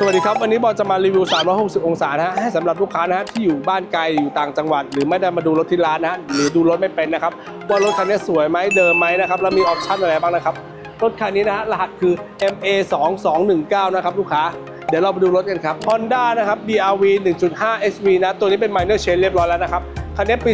สวัสดีครับ วันนี้บอลจะมารีวิว 360 องศานะฮะให้สำหรับลูกค้านะฮะที่อยู่บ้านไกลอยู่ต่างจังหวัด หรือไม่ได้มาดูรถที่ร้านนะฮะหรือดูรถไม่เป็นนะครับว่ารถคันนี้สวยไหมเดิมไหมนะครับแล้วมีออปชั่นอะไรบ้างนะครับรถคันนี้นะฮะรหัสคือ MA 2 2 1 9นะครับลูกค้า เดี๋ยวเราไปดูรถกันครับ Honda นะครับ BRV 1.5 SV นะตัวนี้เป็น minor change เรียบร้อยแล้วนะครับคันนี้ปี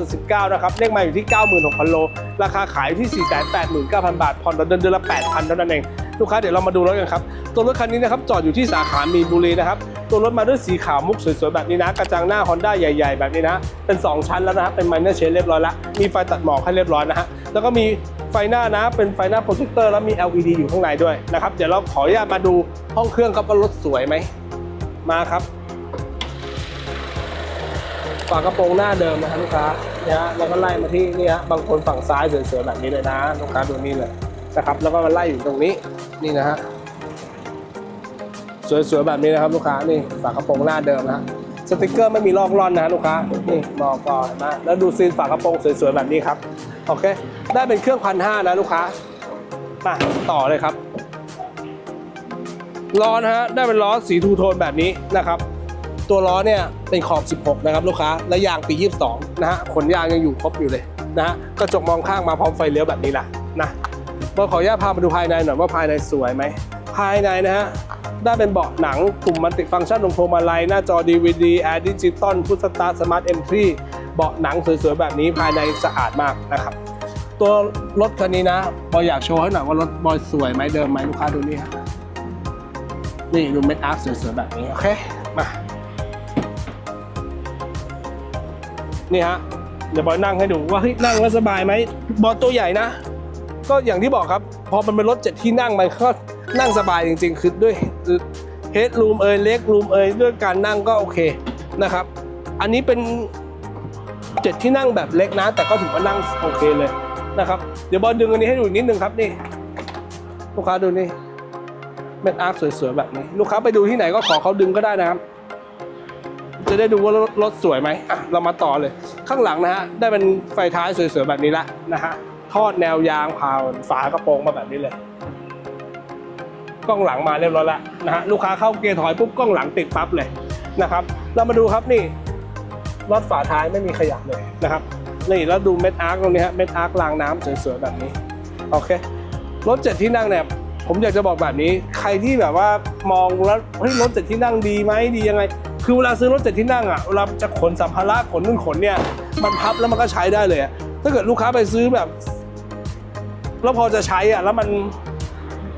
19.19 นะครับเลขมาอยู่ที่ 96,000 โล ราคาขายที่ 489,000 บาท ผ่อนต่อเดือนเดือนละ 8,000 เท่านั้นเอง ลูกค้าเดี๋ยวเรามาดูรถกันครับ ตัวรถคันนี้นะครับจอดอยู่ที่สาขามีนบุรีนะครับ ตัวรถมาด้วยสีขาวมุกสวยๆแบบนี้นะ กระจังหน้า Honda ใหญ่ ๆ แบบนี้นะ เป็น 2 ชั้นแล้วนะฮะเป็น minor change เรียบร้อยแล้วมีไฟตัดหมอกให้เรียบร้อยนะฮะแล้วก็มีไฟหน้านะเป็นไฟหน้าโปรเจคเตอร์แล้วมี LED อยู่ข้างในด้วยนะครับเดี๋ยวเราขออนุญาตมาดูห้องเครื่องครับว่ารถสวยไหมมาครับฝากระโปรงหน้าเดิมนะฮะลูกค้าเนี่ยฮะแล้วก็ไล่มาที่นี่ฮะบางคนฝั่งซ้ายสวยๆแบบนี้เลยนะลูกค้าดูนี่เลย นะครับ แล้วก็มาไล่อยู่ตรงนี้นี่นะฮะสวยๆแบบนี้นะครับลูกค้านี่ฝากระโปรงหน้าเดิมนะฮะสติกเกอร์ไม่มีลอกล่อนนะฮะลูกค้านี่มองก่อนนะแล้วดูซีนฝากระโปรงสวยๆแบบนี้ครับโอเค ได้เป็นเครื่องพันห้านะลูกค้ามาต่อเลยครับล้อนะฮะได้เป็นล้อสีทูโทนแบบนี้นะครับ ตัวล้อเนี่ยเป็นขอบ 16 นะครับลูกค้าและยางปี 22 นะฮะขนยางยังอยู่ครบอยู่เลยนะฮะกระจกมองข้างมาพร้อมไฟเลี้ยวแบบนี้แหละนะ บอขออนุญาตพามาดูภายในหน่อยว่าภายในสวยไหม ภายในนะฮะ ได้เป็นเบาะหนังปุ่มมันติฟังก์ชันตรงพวงมาลัย หน้าจอ DVD แอร์ดิจิตอลพุทสตาร์สมาร์ทเอนทรีเบาะหนังสวยๆ แบบนี้ภายในสะอาดมากนะครับ ตัวรถคันนี้นะ บอยอยากโชว์ให้หน่อยว่ารถบอยสวยไหมเดิมไหมลูกค้าดูนี่ฮะนี่ดูเม็ดอาร์คสวยๆ แบบนี้ โอเค มา นี่ฮะเดี๋ยวบอยนั่งให้ดูว่าเฮ้ยนั่งแล้วสบายไหมบอลตัวใหญ่นะ ก็อย่างที่บอกครับ พอมันเป็นรถเจ็ดที่นั่งมันก็นั่งสบายจริง ๆ คือด้วยเฮดรูมเอยเล็กรูมเอยด้วยการนั่งก็โอเคนะครับ อันนี้เป็นเจ็ดที่นั่งแบบเล็กนะ แต่ก็ถือว่านั่งโอเคเลยนะครับ เดี๋ยวบอลดึงอันนี้ให้ดูอีกนิดนึงครับนี่ลูกค้าดูนี่เม็ดอาร์สวยๆแบบนี้ ลูกค้าไปดูที่ไหนก็ขอเขาดึงก็ได้นะครับ จะได้ดูว่ารถรถสวยไหมอะเรามาต่อเลย ข้างหลังนะฮะได้เป็นไฟท้ายสวยๆแบบนี้ละนะฮะ ทอดแนวยางผ่านฝากระโปรงมาแบบนี้เลย กล้องหลังมาเรียบร้อยแล้วนะฮะลูกค้าเข้าเกียร์ถอยปุ๊บกล้องหลังติดปั๊บเลยนะครับ เรามาดูครับนี่รถฝาท้ายไม่มีขยับเลยนะครับนี่แล้วดูเม็ดอาร์คตรงนี้ฮะเม็ดอาร์ครางน้ำสวยๆแบบนี้โอเครถเจ็ดที่นั่งเนี่ยผมอยากจะบอกแบบนี้ ใครที่แบบว่ามองแล้วเฮ้ยรถเจ็ดที่นั่งดีไหมดียังไง คือเวลาซื้อรถเจ็ดที่นั่งอะเวลาจะขนสัมภาระขนนู่นขนเนี่ยมันพับแล้วมันก็ใช้ได้เลยถ้าเกิดลูกค้าไปซื้อแบบ แล้วพอจะใช้อะแล้วมัน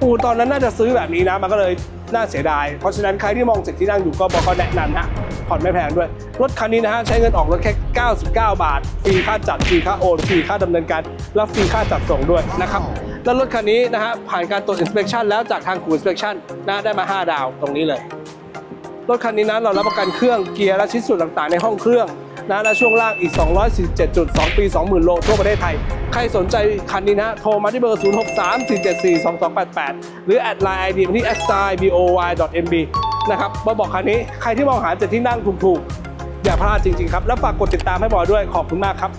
ปูตอนนั้นน่าจะซื้อแบบนี้นะ มันก็เลยน่าเสียดาย เพราะฉะนั้นใครที่มองเจ็ดที่นั่งอยู่ก็บอกก็แนะนำนะผ่อนไม่แพงด้วย รถคันนี้นะฮะใช้เงินออกรถแค่ 99 บาท ฟรีค่าจัด ฟรีค่าโอนฟรีค่าดำเนินการ และฟรีค่าจัดส่งด้วยนะครับ แล้วรถคันนี้นะฮะผ่านการตรวจ inspection แล้วจากทางคู inspection นะได้มา 5 ดาวตรงนี้เลย รถคันนี้นะเรารับประกันเครื่องเกียร์และชิ้นส่วนต่างๆ ในห้องเครื่องนะและช่วงล่างอีก 247จุด2ปี 20,000 โลทั่วประเทศไทย ใครสนใจคันนี้นะ โทรมาที่เบอร์ 0634742288 หรือแอดไลน์ไอดีมาที่ a s i boy.mb นะครับมาบอกคันนี้ใครที่มองหาเจ็ดที่นั่งถูกๆ อย่าพลาดจริงๆครับ แล้วฝากกดติดตามให้บอยด้วยขอบคุณมากครับ